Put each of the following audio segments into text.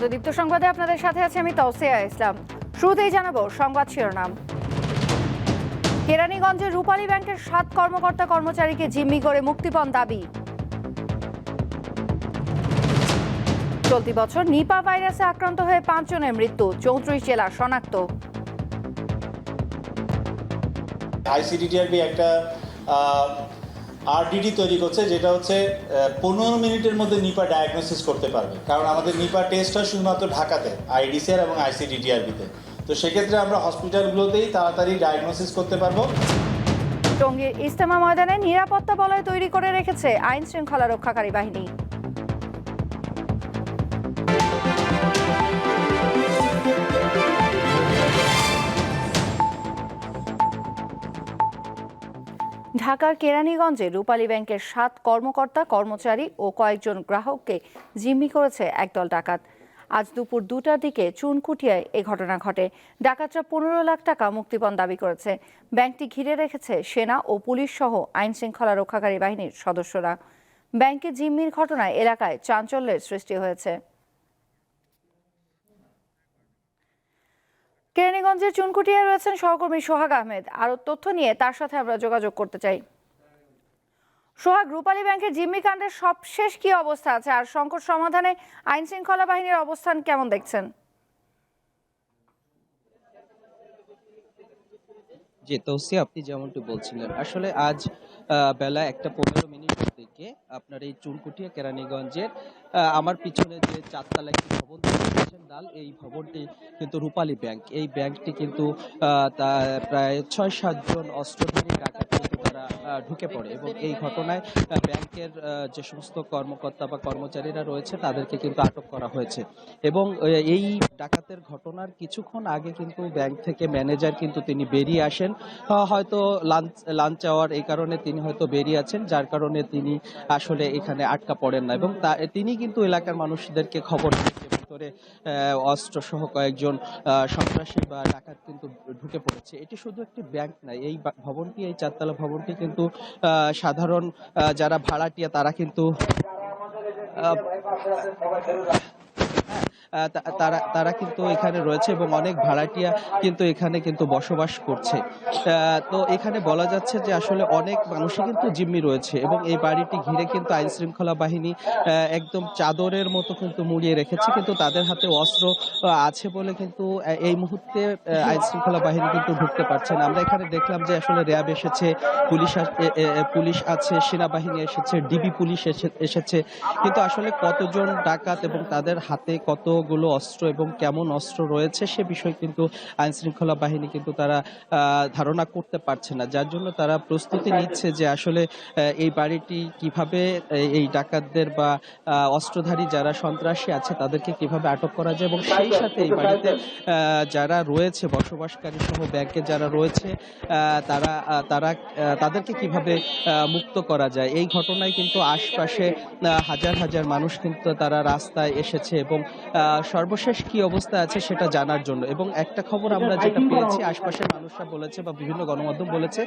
স্বাগত দীপ্ত সংবাদে আপনাদের সাথে আছে আমি তৌসিয়া ইসলাম। শুরুতেই জানাব সংবাদ শিরোনাম। কেরানীগঞ্জে রূপালী ব্যাংকের সাত কর্মকর্তা কর্মচারীকে জিম্মি করে মুক্তিপণ দাবি। চলতি বছর নিপা ভাইরাসে আক্রান্ত হয়ে পাঁচজনের মৃত্যু, চৌত্রিশ জেলা শনাক্ত। আইসিডিটিআরবি একটা আরডিডি তৈরি করছে, যেটা হচ্ছে পনেরো মিনিটের মধ্যে নিপা ডায়াগনোসিস করতে পারবে। কারণ আমাদের নিপা টেস্ট হয় শুধুমাত্র ঢাকাতে আইডিসিআর এবং আইসিডিটিআরবিতে তো। সেক্ষেত্রে আমরা হসপিটালগুলোতেই তাড়াতাড়ি ডায়াগনোসিস করতে পারব। টঙ্গীর ইস্তেমা ময়দানে নিরাপত্তা বলয় তৈরি করে রেখেছে আইন শৃঙ্খলা রক্ষাকারী বাহিনী। ঢাকার কেরানীগঞ্জে রূপালী ব্যাংকের সাত কর্মকর্তা, কর্মচারী ও কয়েকজন গ্রাহককে জিম্মি করেছে একদল ডাকাত। আজ দুপুর দুটার দিকে চুনকুটিয়ায় এ ঘটনা ঘটে। ডাকাতরা পনেরো লাখ টাকা মুক্তিপণ দাবি করেছে। ব্যাংকটি ঘিরে রেখেছে সেনা ও পুলিশ সহ আইন শৃঙ্খলা রক্ষাকারী বাহিনীর সদস্যরা। ব্যাংকে জিম্মির ঘটনায় এলাকায় চাঞ্চল্যের সৃষ্টি হয়েছে। কেরানীগঞ্জের চুনকুটিয়ায় রয়েছেন সহকর্মী সোহাগ আহমেদ। আরও তথ্য নিয়ে তার সাথে আমরা যোগাযোগ করতে চাই। সোহাগ, রূপালী ব্যাংকের জিম্মি কাণ্ডের সবশেষ কি অবস্থা আছে? আর সংকট সমাধানে আইন শৃঙ্খলা বাহিনীর অবস্থান কেমন দেখছেন? জি তৌসি আপনি যেমনটি বলছিলেন, আসলে আজ বেলা একটা পনেরো মিনিট থেকে আপনার এই চুনকুটিয়া কেরানীগঞ্জের আমার পিছনে যে চারতলা একটি ভবন ডাল এই ভবনটি কিন্তু রূপালী ব্যাংক। এই ব্যাংকটি কিন্তু প্রায় ছয় সাতজন অস্ত্রধারী ডাকাতি ঢুকে পড়ে এবং এই ঘটনায় ব্যাংকের যে সমস্ত কর্মকর্তা বা কর্মচারীরা রয়েছে, তাদেরকে কিন্তু আটক করা হয়েছে। এবং এই ডাকাতের ঘটনার কিছুক্ষণ আগে কিন্তু ব্যাংক থেকে ম্যানেজার কিন্তু তিনি বেরিয়ে আসেন। হয়তো লাঞ্চ লাঞ্চ আওয়ার এই কারণে তিনি হয়তো বেরিয়ে আছেন, যার কারণে তিনি আসলে এখানে আটকা পড়েন না। এবং তিনি কিন্তু এলাকার মানুষদেরকে খবর দিয়েছে ভিতরে অস্ত্র সহ কয়েকজন সন্ত্রাসী বা ডাকাত কিন্তু ঢুকে পড়েছে। এটি শুধু একটি ব্যাংক না, এই ভবনটি, এই চারতলা ভবনটি কিন্তু সাধারণ যারা ভাড়াটিয়া তারা কিন্তু তারা তারা কিন্তু এখানে রয়েছে এবং অনেক ভাড়াটিয়া কিন্তু এখানে কিন্তু বসবাস করছে। তো এখানে বলা যাচ্ছে যে আসলে অনেক মানুষই কিন্তু জিম্মি রয়েছে এবং এই বাড়িটি ঘিরে কিন্তু আইন শৃঙ্খলা বাহিনী একদম চাদরের মতো কিন্তু মুড়িয়ে রেখেছে। কিন্তু তাদের হাতে অস্ত্র আছে বলে কিন্তু এই মুহূর্তে আইন শৃঙ্খলা বাহিনী কিন্তু ঢুকতে পারছে না। আমরা এখানে দেখলাম যে আসলে র্যাব এসেছে, পুলিশ পুলিশ আছে, সেনাবাহিনী এসেছে, ডিবি পুলিশ এসে- এসেছে। কিন্তু আসলে কতজন ডাকাত এবং তাদের হাতে কতগুলো অস্ত্র এবং কেমন অস্ত্র রয়েছে সে বিষয়ে কিন্তু আইন শৃঙ্খলা বাহিনী কিন্তু তারা ধারণা করতে পারছে না। যার জন্য তারা প্রস্তুতি নিচ্ছে যে আসলে এই বাড়িটি কীভাবে এই- ডাকাতদের বা অস্ত্রধারী যারা সন্ত্রাসী আছে তাদেরকে কীভাবে আটক করা যায় এবং সেই সাথে এই বাড়িতে আহ, যারা রয়েছে বসবাসকারী সহ ব্যাংকে যারা রয়েছে আহ, তারা তারা তাদেরকে কীভাবে মুক্ত করা যায়? এই ঘটনায় কিন্তু আশপাশে হাজার হাজার মানুষ কিন্তু তারা রাস্তায় এসেছে এবং সর্বশেষ কি অবস্থা আছে সেটা জানার জন্য। এবং একটা খবর আমরা যেটা পেয়েছি, আশপাশের মানুষরা বলেছে বা বিভিন্ন গণমাধ্যম বলেছে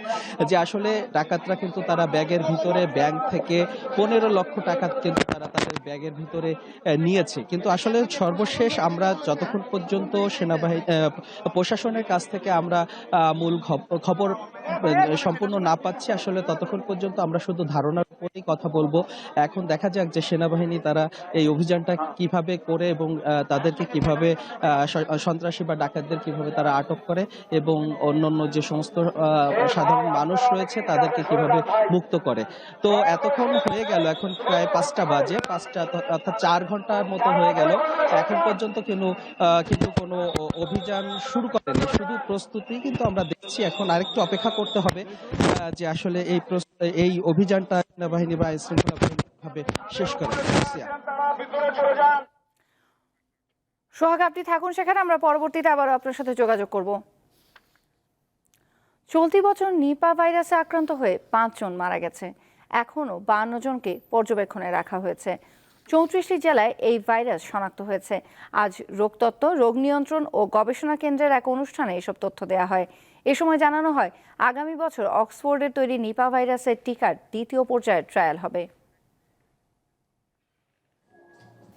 যে আসলে ডাকাতরা কিন্তু তারা ব্যাগের ভিতরে ব্যাংক থেকে পনেরো লক্ষ টাকা কিন্তু তারা তাদের ব্যাগের ভিতরে নিয়েছে। কিন্তু আসলে সর্বশেষ আমরা যতক্ষণ পর্যন্ত সেনাবাহিনী প্রশাসনের কাছ থেকে আমরা মূল খব- খবর সম্পূর্ণ না পাচ্ছি আসলে ততক্ষণ পর্যন্ত আমরা শুধু ধারণার উপরেই কথা বলব। এখন দেখা যাক যে সেনাবাহিনী তারা এই অভিযানটা কীভাবে করে এবং তাদেরকে কীভাবে সন্ত্রাসী বা ডাকাতদের কীভাবে তারা আটক করে এবং অন্যান্য যে সমস্ত সাধারণ মানুষ রয়েছে তাদেরকে কীভাবে মুক্ত করে। তো এতক্ষণ হয়ে গেল এখন প্রায় পাঁচটা বাজে, পাঁচটা অর্থাৎ- চার ঘণ্টার মতো হয়ে গেল। এখন পর্যন্ত কিন্তু কিন্তু কোনো অভিযান শুরু করেনি, শুধু প্রস্তুতি কিন্তু আমরা দেখছি। এখন আরেকটু অপেক্ষা করতে হবে যে আসলে এই এই অভিযানটা সেনাবাহিনী বা শৃঙ্খলা কীভাবে শেষ করে সোহাগ, আপনি থাকুন সেখানে, আমরা পরবর্তীতে আবার আপনার সাথে যোগাযোগ করব। চলতি বছর নিপা ভাইরাসে আক্রান্ত হয়ে পাঁচজন মারা গেছে। এখনও বান্ন জনকে পর্যবেক্ষণে রাখা হয়েছে। চৌত্রিশটি জেলায় এই ভাইরাস শনাক্ত হয়েছে। আজ রোগতত্ত্ব, রোগ নিয়ন্ত্রণ ও গবেষণা কেন্দ্রের এক অনুষ্ঠানে এসব তথ্য দেওয়া হয়। এ সময় জানানো হয়, আগামী বছর অক্সফোর্ডের তৈরি নিপা ভাইরাসের টিকার দ্বিতীয় পর্যায়ের ট্রায়াল হবে।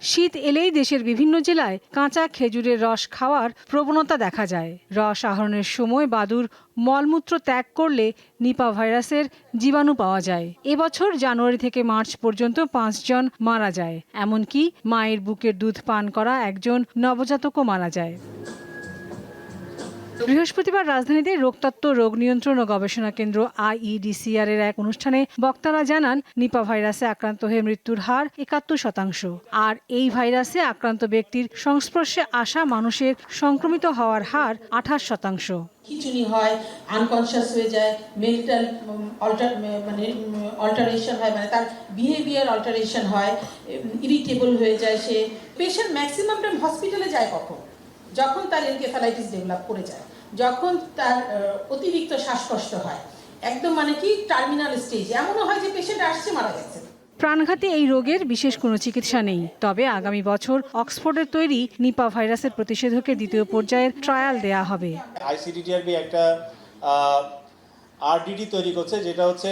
শীত এলেই দেশের বিভিন্ন জেলায় কাঁচা খেজুরের রস খাওয়ার প্রবণতা দেখা যায়। রস আহরণের সময় বাদুর মলমূত্র ত্যাগ করলে নিপা ভাইরাসের জীবাণু পাওয়া যায়। এবছর জানুয়ারি থেকে মার্চ পর্যন্ত পাঁচজন মারা যায়। এমনকি মায়ের বুকের দুধ পান করা একজন নবজাতকও মারা যায়। বৃহস্পতিবার রাজধানীতে রোগতত্ত্ব, রোগ নিয়ন্ত্রণ ও গবেষণা কেন্দ্র আইইডিসিআর এর এক অনুষ্ঠানে বক্তারা জানান, নিপা ভাইরাসে আক্রান্ত হয়ে মৃত্যুর হার একাত্তর শতাংশ। আর এই ভাইরাসে আক্রান্ত ব্যক্তির সংস্পর্শে আসা মানুষের সংক্রমিত হওয়ার হার আঠাশ শতাংশ। খিচুনি হয় আনকনশিয়াস হয়ে যায় মেন্টাল অল্টার মানে অল্টারেশন হয় মানে তার বিহেভিয়ার অল্টারেশন হয় ইরিটেবল হয়ে যায় সে। পেশেন্ট ম্যাক্সিমাম টাইম হসপিটালে যায় কখন? যখন তার এনকেফালাইটিস ডেভেলপ করে যায় যখন তার অতিরিক্ত শ্বাসকষ্ট হয় একদম মানে কি টার্মিনাল স্টেজ এমনও হয় যে পেশেন্ট আসছে মারা গেছে। প্রাণঘাতী এই রোগের বিশেষ কোনো চিকিৎসা নেই। তবে আগামী বছর অক্সফোর্ডের তৈরি নিপা ভাইরাসের প্রতিষেধকের দ্বিতীয় পর্যায়ের ট্রায়াল দেয়া হবে। আইসিডিটিআরবি একটা আরডিডি তৈরি করছে যেটা হচ্ছে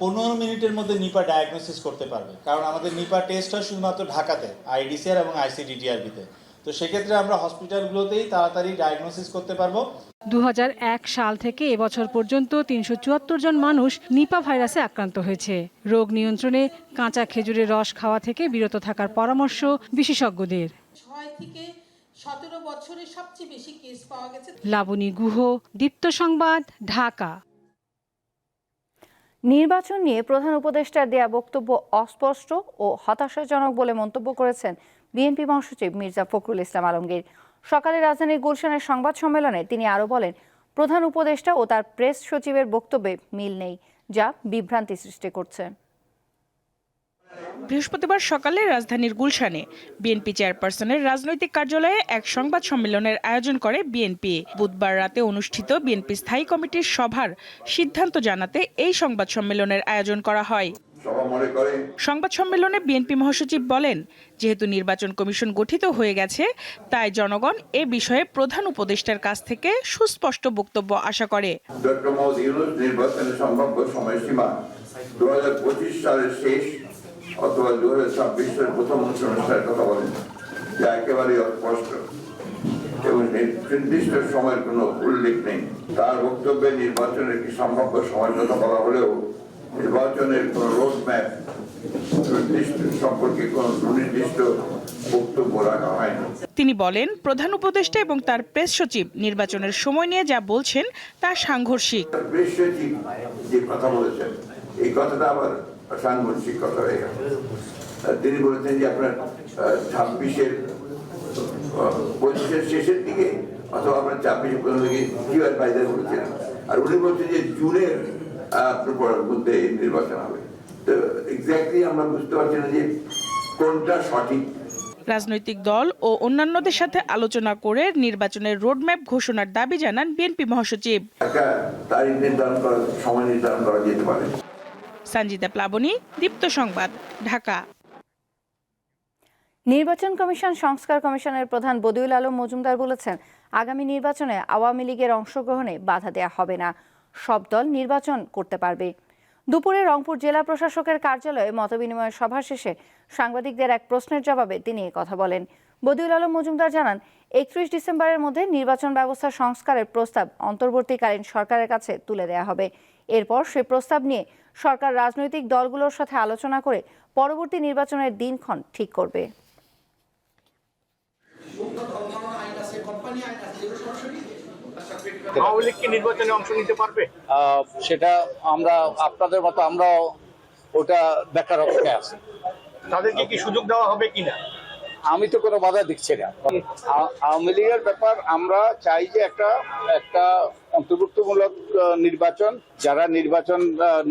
পনেরো মিনিটের মধ্যে নিপা ডায়াগনোসিস করতে পারবে। কারণ আমাদের নিপা টেস্ট হয় শুধুমাত্র ঢাকাতে আইডিসিআর এবং আইসিডিটিআরবিতে তো সেক্ষেত্রে আমরা হসপিটালগুলোতেই তাড়াতাড়ি ডায়াগনোসিস করতে পারব। দু সাল থেকে এবছর পর্যন্ত তিনশো চুয়াত্তর জন মানুষ নিপা ভাইরাসে আক্রান্ত হয়েছে। রোগ নিয়ন্ত্রণে কাঁচা খেজুরের রস খাওয়া থেকে বিরত থাকার পরামর্শ বিশেষজ্ঞদের। ছয় থেকে সতেরো বছরে সবচেয়ে বেশি কেস পাওয়া গেছে। লাবণী গুহ দীপ্ত সংবাদ ঢাকা। নির্বাচন নিয়ে প্রধান উপদেষ্টার দেয়া বক্তব্য অস্পষ্ট ও হতাশাজনক বলে মন্তব্য করেছেন বিএনপি মহাসচিব মির্জা ফখরুল ইসলাম আলমগীর। সকালে রাজধানীর গুলশানের সংবাদ সম্মেলনে তিনি আরও বলেন, প্রধান উপদেষ্টা ও তার প্রেস সচিবের বক্তব্যে মিল নেই, যা বিভ্রান্তি সৃষ্টি করছে। বৃহস্পতিবার সকালে রাজধানীর গুলশানে বিএনপি চেয়ারপারসনের রাজনৈতিক কার্যালয়ে এক সংবাদ সম্মেলনের আয়োজন করে বিএনপি। বুধবার রাতে অনুষ্ঠিত বিএনপি স্থায়ী কমিটির সভার সিদ্ধান্ত জানাতে এই সংবাদ সম্মেলনের আয়োজন করা হয়। সংবাদ সম্মেলনে বিএনপি মহাসচিব বলেন যেহেতু নির্বাচন কমিশন গঠিত হয়ে গেছে তাই জনগণ এ বিষয়ে প্রধান উপদেষ্টার কাছ থেকে সুস্পষ্ট বক্তব্য আশা করে। ডক্টর মোহাম্মদ ইউনুস নির্বাচনের সম্ভাব্য সময়সীমা দু হাজার পঁচিশ সালের শেষ অথবা দু হাজার ছাব্বিশ সালের প্রথম অনুষ্ঠানের কথা বলেন যা একেবারেই অস্পষ্ট এবং নির্দিষ্ট সময়ের কোনো উল্লেখ নেই। তার বক্তব্যে নির্বাচনের একটি সম্ভাব্য সময়ের কথা বলা হলেও নির্বাচনের কোনো রোড ম্যাপ নির্দিষ্ট সম্পর্কে কোনো সুনির্দিষ্ট বক্তব্য রাখা হয়নি। তিনি বলেন প্রধান উপদেষ্টা এবং তার প্রেস সচিব নির্বাচনের সময় নিয়ে যা বলছেন তা সাংঘর্ষিক। বেশ সচিব যে কথা বলেছেন এই কথাটা আবার সাংঘর্ষিক কথা হয়ে গেল। তিনি বলেছেন যে আপনার ছাব্বিশের পঁচিশের শেষের দিকে অথবা আপনার ছাব্বিশের প্রথম দিকে বলেছিলেন। আর উনি বলছেন যে জুনের পরের মধ্যে নির্বাচন হবে। তো এক্স্যাক্টলি আমরা বুঝতে পারছি না যে কোনটা সঠিক। রাজনৈতিক দল ও অন্যান্যদের সাথে আলোচনা করে নির্বাচনের রোডম্যাপ ঘোষণার দাবি জানান বিএনপি মহাসচিব। তারিখ নির্ধারণ করা সময় নির্ধারণ করা যেতে পারে। সঞ্জিতা প্লাবনী দীপ্ত সংবাদ ঢাকা। নির্বাচন কমিশন সংস্কার কমিশনের প্রধান বদিউল আলম মজুমদার বলেছেন আগামী নির্বাচনে আওয়ামী লীগের অংশগ্রহণে বাধা দেয়া হবে না। সব দল নির্বাচন করতে পারবে। দুপুরে রংপুর জেলা প্রশাসকের কার্যালয়ে মতবিনিময় সভা শেষে সাংবাদিকদের এক প্রশ্নের জবাবে তিনি কথা বলেন। বদিউল আলম মজুমদার জানান, একত্রিশ ডিসেম্বরের মধ্যে নির্বাচন ব্যবস্থা সংস্কারের প্রস্তাব অন্তর্বর্তীকালীন সরকারের কাছে তুলে দেওয়া হবে। এরপর সে প্রস্তাব নিয়ে সরকার রাজনৈতিক দলগুলোর সাথে আলোচনা করে পরবর্তী নির্বাচনের দিনক্ষণ ঠিক করবে। আওয়ামী লীগ কি নির্বাচনে অংশ নিতে পারবে? আহ, সেটা আমরা আপনাদের মতো আমরাও ওটা দেখার অপেক্ষায় আছি। তাদেরকে কি সুযোগ দেওয়া হবে কিনা? আমি তো কোনো বাধা দিচ্ছি না। আওয়ামী লীগের ব্যাপার, আমরা চাই যে একটা একটা অন্তর্ভুক্তমূলক নির্বাচন। যারা নির্বাচন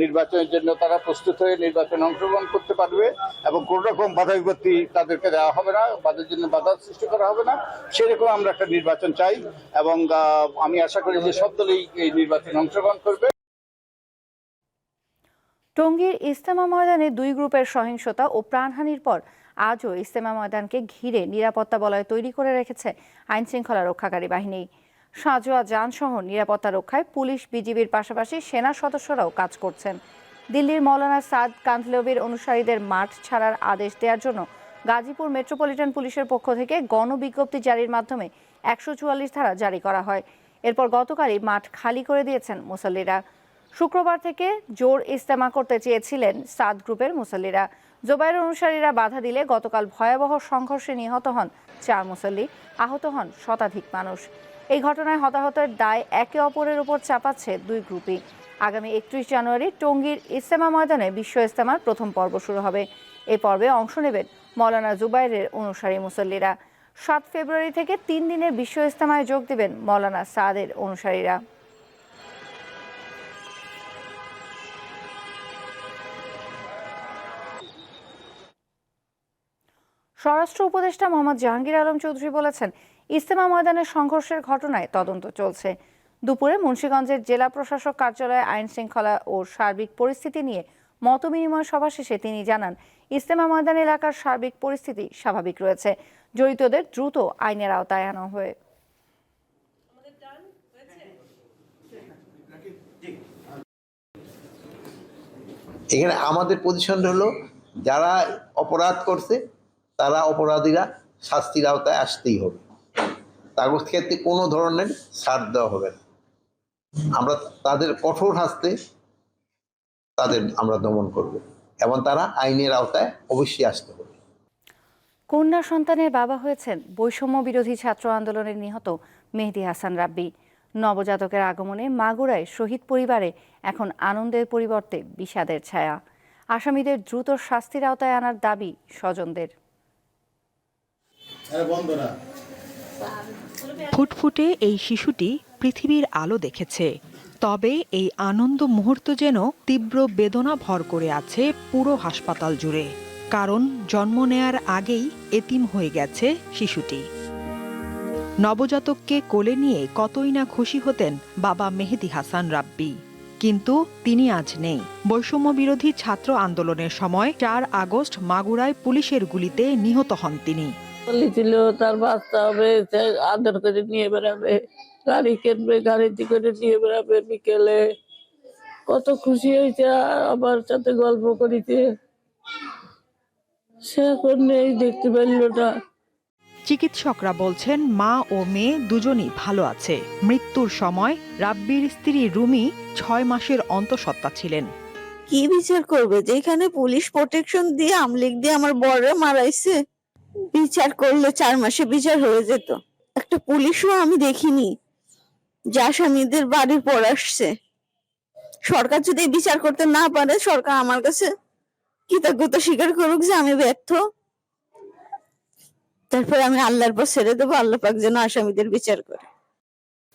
নির্বাচনের জন্য তারা প্রস্তুত হয়ে নির্বাচনে অংশগ্রহণ করতে পারবে এবং কোন রকম বাধা বিপত্তি তাদেরকে দেওয়া হবে না, বাধার জন্য বাধা সৃষ্টি করা হবে না। সেরকম আমরা একটা নির্বাচন চাই এবং আমি আশা করি যে সব দলই এই নির্বাচনে অংশগ্রহণ করবে। টঙ্গীর ইস্তেমা ময়দানে দুই গ্রুপের সহিংসতা ও প্রাণহানির পর আজও ইস্তেমা ময়দানকে ঘিরে নিরাপত্তা বলয় তৈরি করে রেখেছে আইন শৃঙ্খলা রক্ষাকারী বাহিনী। সাঁজোয়া যানসহ নিরাপত্তা রক্ষায় পুলিশ, বিজিবির পাশাপাশি সেনা সদস্যরাও কাজ করছেন। দিল্লির মৌলানা সাদ কান্ধলবির অনুসারীদের মাঠ ছাড়ার আদেশ দেওয়ার জন্য গাজীপুর মেট্রোপলিটন পুলিশের পক্ষ থেকে গণবিজ্ঞপ্তি জারির মাধ্যমে একশো চুয়াল্লিশ ধারা জারি করা হয়। এরপর গতকালই মাঠ খালি করে দিয়েছেন মুসল্লিরা। শুক্রবার থেকে জোর ইস্তেমা করতে চেয়েছিলেন সাদ গ্রুপের মুসল্লিরা। জোবাইর অনুসারীরা বাধা দিলে গতকাল ভয়াবহ সংঘর্ষে নিহত হন চার মুসল্লি। আহত হন শতাধিক মানুষ। এই ঘটনায় হতাহতের দায় একে অপরের উপর চাপাচ্ছে দুই গ্রুপই। আগামী একত্রিশ জানুয়ারি টঙ্গীর ইস্তেমা ময়দানে বিশ্ব ইস্তেমার প্রথম পর্ব শুরু হবে। এই পর্বে অংশ নেবেন মৌলানা জুবাইরের অনুসারী মুসল্লিরা। সাত ফেব্রুয়ারি থেকে তিন দিনের বিশ্ব ইস্তেমায় যোগ দেবেন মৌলানা সাদের অনুসারীরা। স্বরাষ্ট্র উপদেষ্টা মোহাম্মদ জাহাঙ্গীর আলম চৌধুরী বলেছেন ইস্তেমা ময়দানের সংঘর্ষের ঘটনায় তদন্ত চলছে। দুপুরে মুন্সিগঞ্জের জেলা প্রশাসক কার্যালয়ে আইন শৃঙ্খলা ও সার্বিক পরিস্থিতি নিয়ে মতবিনিময় সভা শেষে তিনি জানান ইস্তেমা ময়দান এলাকার সার্বিক পরিস্থিতি স্বাভাবিক রয়েছে। জড়িতদের দ্রুত আইনের আওতায় আনা হয়ে। এখানে আমাদের পজিশন হলো, যারা অপরাধ করছে তারা অপরাধীরা শাস্তির আওতায় আসতেই হবে। তার ক্ষেত্রে কোনো ধরনের ছাড় দেওয়া হবে না। আমরা তাদের কঠোর হাসতে তাদের আমরা দমন করব এবং তারা আইনের আওতায় অবশ্যই আসতে হবে। কন্যা সন্তানের বাবা হয়েছেন বৈষম্য বিরোধী ছাত্র আন্দোলনের নিহত মেহেদি হাসান রাব্বি। নবজাতকের আগমনে মাগুরায় শহীদ পরিবারে এখন আনন্দের পরিবর্তে বিষাদের ছায়া। আসামিদের দ্রুত শাস্তির আওতায় আনার দাবি স্বজনদের। ফুটফুটে এই শিশুটি পৃথিবীর আলো দেখেছে, তবে এই আনন্দ মুহূর্ত যেন তীব্র বেদনা ভর করে আছে পুরো হাসপাতাল জুড়ে, কারণ জন্ম নেয়ার আগেই এতিম হয়ে গেছে শিশুটি। নবজাতককে কোলে নিয়ে কতই না খুশি হতেন বাবা মেহেদি হাসান রাব্বি, কিন্তু তিনি আজ নেই। বৈষম্য বিরোধী ছাত্র আন্দোলনের সময় চার আগস্ট মাগুরায় পুলিশের গুলিতে নিহত হন তিনি। বলেছিল তার বাচ্চা হবে সে আদর করে নিয়ে বেড়াবে গাড়ি কিনবে গাড়িতে করে নিয়ে বেড়াবে বিকেলে। কত খুশি হয়েছে আমার সাথে গল্প করিতে। সে এখন নেই দেখতে পারল না চিকিৎসকরা বলছেন মা ও মেয়ে দুজনই ভালো আছে। মৃত্যুর সময় রাব্বির স্ত্রী রুমি ছয় মাসের অন্তঃসত্ত্বা ছিলেন। কি বিচার করবে? যেখানে পুলিশ প্রোটেকশন দিয়ে আমলিক দিয়ে আমার বড়রা মারাইছে। বিচার করলে চার মাসে বিচার হয়ে যেত। একটা পুলিশও আমি দেখিনি যে আসামিদের বাড়ির পর আসছে। সরকার যদি বিচার করতে না পারে সরকার আমার কাছে কৃতজ্ঞতা স্বীকার করুক যে আমি ব্যর্থ। তারপরে আমি আল্লাহর পর ছেড়ে দেবো আল্লাহ পাক যেন আসামিদের বিচার করে।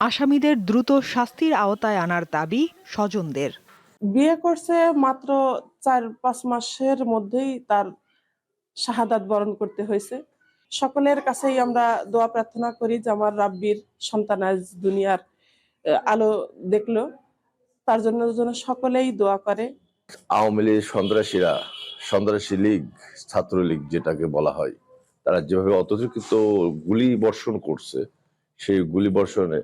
আসামিদের দ্রুত শাস্তির আওতায় আনার দাবি স্বজনদের। বিয়ে করছে মাত্র চার পাঁচ মাসের মধ্যেই তার শাহাদাত বরণ করতে হয়েছে। সকলের কাছেই আমরা দোয়া প্রার্থনা করি যে আমার রাব্বির সন্তান আজ দুনিয়ার আলো দেখল। তার জন্য যেন সকলেই দোয়া করে। আওয়ামী লীগ সন্ত্রাসীরা, সন্ত্রাসী লীগ, ছাত্রলীগ যেটাকে বলা হয়, তারা যেভাবে অতর্কিত গুলি বর্ষণ করছে, সেই গুলি বর্ষণে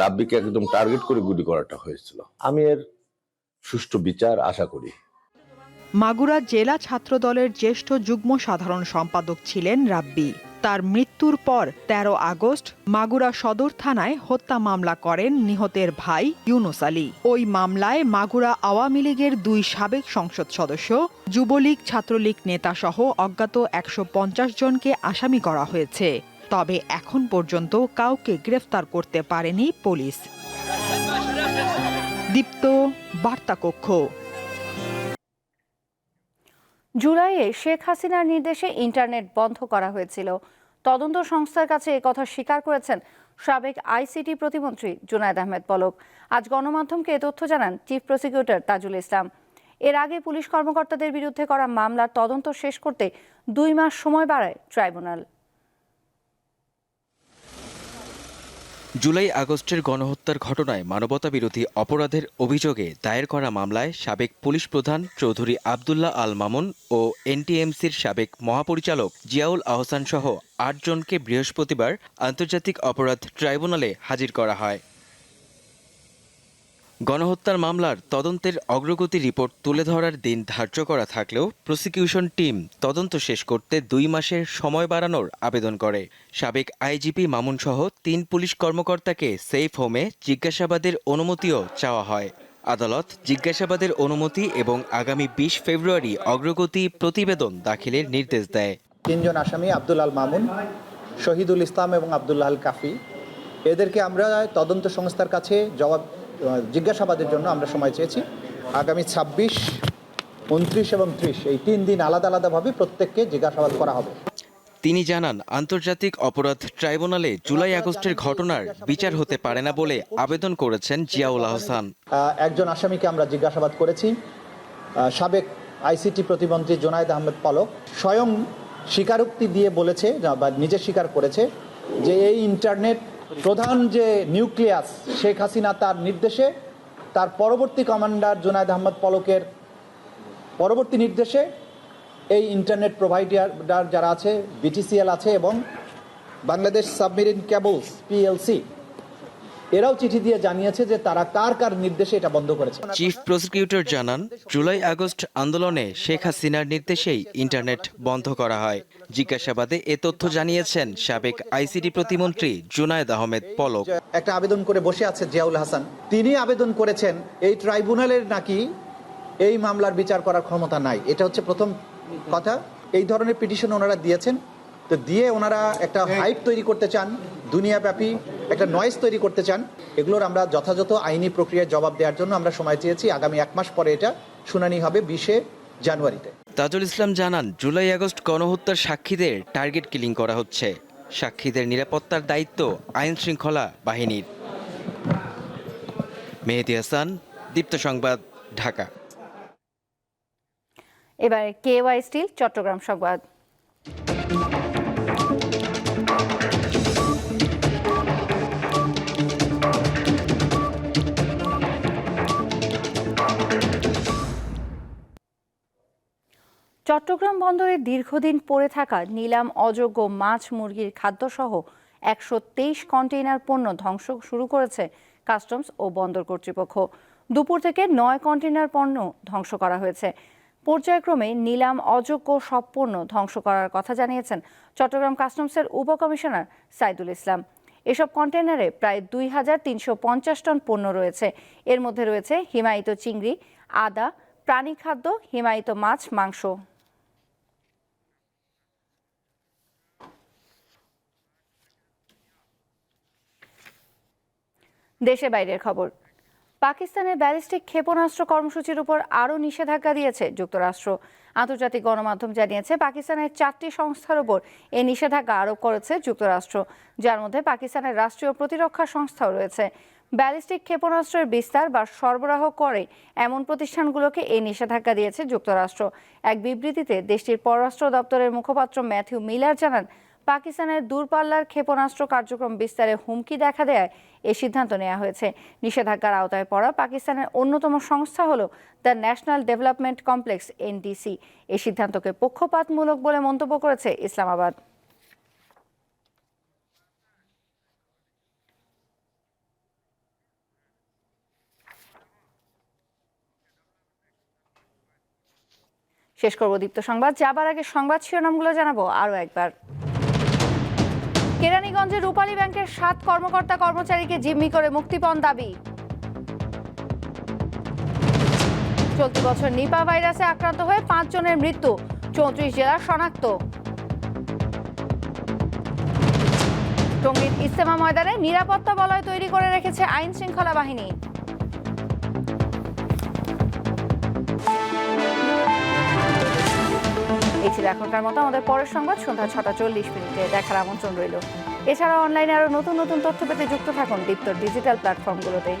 রাব্বিকে একদম টার্গেট করে গুলি করাটা হয়েছিল। আমি এর সুষ্ঠু বিচার আশা করি। মাগুরা জেলা ছাত্রদলের জ্যেষ্ঠ যুগ্ম সাধারণ সম্পাদক ছিলেন রাব্বি। তার মৃত্যুর পর ১৩ আগস্ট মাগুরা সদর থানায় হত্যা মামলা করেন নিহতের ভাই ইউনুস আলী। ওই মামলায় মাগুরা আওয়ামী লীগের দুই সাবেক সংসদ সদস্য, যুবলীগ ছাত্রলীগ নেতাসহ অজ্ঞাত একশো পঞ্চাশ জনকে আসামি করা হয়েছে। তবে এখন পর্যন্ত কাউকে গ্রেফতার করতে পারেনি পুলিশ। দীপ্ত বার্তা কক্ষ জুলাইয়ে শেখ হাসিনার নির্দেশে ইন্টারনেট বন্ধ করা হয়েছিল। তদন্ত সংস্থার কাছে কথা স্বীকার করেছেন সাবেক আইসিটি প্রতিমন্ত্রী জুনায়দ আহমেদ পলক। আজ গণমাধ্যমকে এ তথ্য জানান চিফ প্রসিকিউটর তাজুল ইসলাম। এর আগে পুলিশ কর্মকর্তাদের বিরুদ্ধে করা মামলার তদন্ত শেষ করতে দুই মাস সময় বাড়ায় ট্রাইব্যুনাল। জুলাই আগস্টের গণহত্যার ঘটনায় মানবতা বিরোধী অপরাধের অভিযোগে দায়ের করা মামলায় সাবেক পুলিশ প্রধান চৌধুরী আবদুল্লাহ আল মামুন ও এনটিএমসির সাবেক মহাপরিচালক জিয়াউল আহসান সহ আটজনকে বৃহস্পতিবার আন্তর্জাতিক অপরাধ ট্রাইব্যুনালে হাজির করা হয়। গণহত্যার মামলার তদন্তের অগ্রগতি রিপোর্ট তুলে ধরার দিন ধার্য করা থাকলেও প্রসিকিউশন টিম তদন্ত শেষ করতে দুই মাসের সময় বাড়ানোর আবেদন করে। সাবেক আইজিপি মামুন সহ তিন পুলিশ কর্মকর্তাকে সেফ হোমে জিজ্ঞাসাবাদের অনুমতিও চাওয়া হয়। আদালত জিজ্ঞাসাবাদের অনুমতি এবং আগামী বিশ ফেব্রুয়ারি অগ্রগতি প্রতিবেদন দাখিলের নির্দেশ দেয়। তিনজন আসামি আব্দুল আল মামুন, শহীদুল ইসলাম এবং আব্দুল্লাহ আল কাফি। এদেরকে আমরা তদন্ত সংস্থার কাছে জবাব জিজ্ঞাসাবাদের জন্য আমরা সময় চেয়েছি। আগামী ছাব্বিশ উনত্রিশ এবং ত্রিশ এই তিন দিন আলাদা আলাদাভাবে প্রত্যেককে জিজ্ঞাসাবাদ করা হবে। তিনি জানান আন্তর্জাতিক অপরাধ ট্রাইব্যুনালে জুলাই আগস্টের ঘটনার বিচার হতে পারে না বলে আবেদন করেছেন জিয়াউল আহসান। একজন আসামিকে আমরা জিজ্ঞাসাবাদ করেছি। সাবেক আইসিটি প্রতিমন্ত্রী জোনায়েদ আহমেদ পালক স্বয়ং স্বীকারোক্তি দিয়ে বলেছে বা নিজে স্বীকার করেছে যে এই ইন্টারনেট প্রধান যে নিউক্লিয়াস, শেখ হাসিনা তার নির্দেশে, তার পরবর্তী কমান্ডার জোনায়েদ আহমদ পলকের পরবর্তী নির্দেশে এই ইন্টারনেট প্রোভাইডার যারা আছে বিটিসিএল আছে এবং বাংলাদেশ সাবমেরিন ক্যাবলস পিএলসি এরাও চিঠি দিয়ে জানিয়েছে যে তারা কার কার নির্দেশে এটা বন্ধ করেছে। চিফ প্রসিকিউটর জানান জুলাই আগস্ট আন্দোলনে শেখ হাসিনার নির্দেশেই ইন্টারনেট বন্ধ করা হয়। জিজ্ঞাসাবাদে এ তথ্য জানিয়েছেন সাবেক আইসিটি প্রতিমন্ত্রী জুনায়েদ আহমেদ পলক। একটা আবেদন করে বসে আছে জিয়াউল হাসান। তিনি আবেদন করেছেন এই ট্রাইব্যুনালের নাকি এই মামলার বিচার করার ক্ষমতা নাই। এটা হচ্ছে প্রথম কথা। এই ধরনের পিটিশন ওনারা দিয়েছেন। তো দিয়ে ওনারা একটা হাইপ তৈরি করতে চান দুনিয়াব্যাপী একটা নয়েজ তৈরি করতে চান। এগুলোর আমরা যথাযথ আইনি প্রক্রিয়ায় জবাব দেওয়ার জন্য আমরা সময় চেয়েছি। আগামী এক মাস পরে এটা শুনানি হবে বিশে জানুয়ারিতে। তাজুল ইসলাম জানান জুলাই আগস্ট গণহত্যার সাক্ষীদের টার্গেট কিলিং করা হচ্ছে। সাক্ষীদের নিরাপত্তার দায়িত্ব আইন শৃঙ্খলা বাহিনীর। মেহেদি হাসান দীপ্ত সংবাদ ঢাকা। এবারে কেওয়াই স্টিল চট্টগ্রাম সংবাদ। চট্টগ্রাম বন্দরে দীর্ঘদিন পড়ে থাকা নিলাম অযোগ্য মাছ মুরগির খাদ্যসহ একশো তেইশ কন্টেইনার পণ্য ধ্বংস শুরু করেছে কাস্টমস ও বন্দর কর্তৃপক্ষ। দুপুর থেকে নয় কন্টেইনার পণ্য ধ্বংস করা হয়েছে। পর্যায়ক্রমে নিলাম অযোগ্য সব পণ্য ধ্বংস করার কথা জানিয়েছেন চট্টগ্রাম কাস্টমসের উপকমিশনার সাইদুল ইসলাম। এসব কন্টেইনারে প্রায় দুই হাজার তিনশো পঞ্চাশ টন পণ্য রয়েছে। এর মধ্যে রয়েছে হিমায়িত চিংড়ি, আদা প্রাণী খাদ্য হিমায়িত মাছ, মাংস। দেশে বাইরের খবর। পাকিস্তানের ব্যালিস্টিক ক্ষেপণাস্ত্র কর্মসূচির উপর আরও নিষেধাজ্ঞা দিয়েছে যুক্তরাষ্ট্র। আন্তর্জাতিক গণমাধ্যম জানিয়েছে, পাকিস্তানের চারটি সংস্থার উপর এই নিষেধাজ্ঞা আরোপ করেছে যুক্তরাষ্ট্র, যার মধ্যে পাকিস্তানের রাষ্ট্রীয় প্রতিরক্ষা সংস্থাও রয়েছে। ব্যালিস্টিক ক্ষেপণাস্ত্রের বিস্তার বা সরবরাহ করে এমন প্রতিষ্ঠানগুলোকে এই নিষেধাজ্ঞা দিয়েছে যুক্তরাষ্ট্র। এক বিবৃতিতে দেশটির পররাষ্ট্র দপ্তরের মুখপাত্র ম্যাথিউ মিলার জানান পাকিস্তানের দূরপাল্লার ক্ষেপণাস্ত্র কার্যক্রম বিস্তারে হুমকি দেখা দেয় এ সিদ্ধান্ত নেওয়া হয়েছে। নিষেধাজ্ঞার আওতায় পড়া পাকিস্তানের অন্যতম সংস্থা হল the national development complex, NDC. এই সিদ্ধান্তকে পক্ষপাতমূলক বলে মন্তব্য করেছে ইসলামাবাদ। শেষ করব দীপ্ত সংবাদ। যাবার আগে সংবাদ শিরোনামগুলো জানাব আরও একবার। কেরানীগঞ্জে রূপালী ব্যাংকের সাত কর্মকর্তা কর্মচারীকে জিম্মি করে মুক্তিপণ দাবি। চলতি বছর নিপা ভাইরাসে আক্রান্ত হয়ে পাঁচজনের মৃত্যু, চৌত্রিশ জেলা শনাক্ত। টঙ্গীর ইস্তেমা ময়দানে নিরাপত্তা বলয় তৈরি করে রেখেছে আইন শৃঙ্খলা বাহিনী। ছিল এখনকার মতো। আমাদের পরের সংবাদ সন্ধ্যা ছটা চল্লিশ মিনিটে দেখার আমন্ত্রণ রইল। এছাড়া অনলাইনে আরও নতুন নতুন তথ্য পেতে যুক্ত থাকুন দীপ্তর ডিজিটাল প্ল্যাটফর্মগুলোতে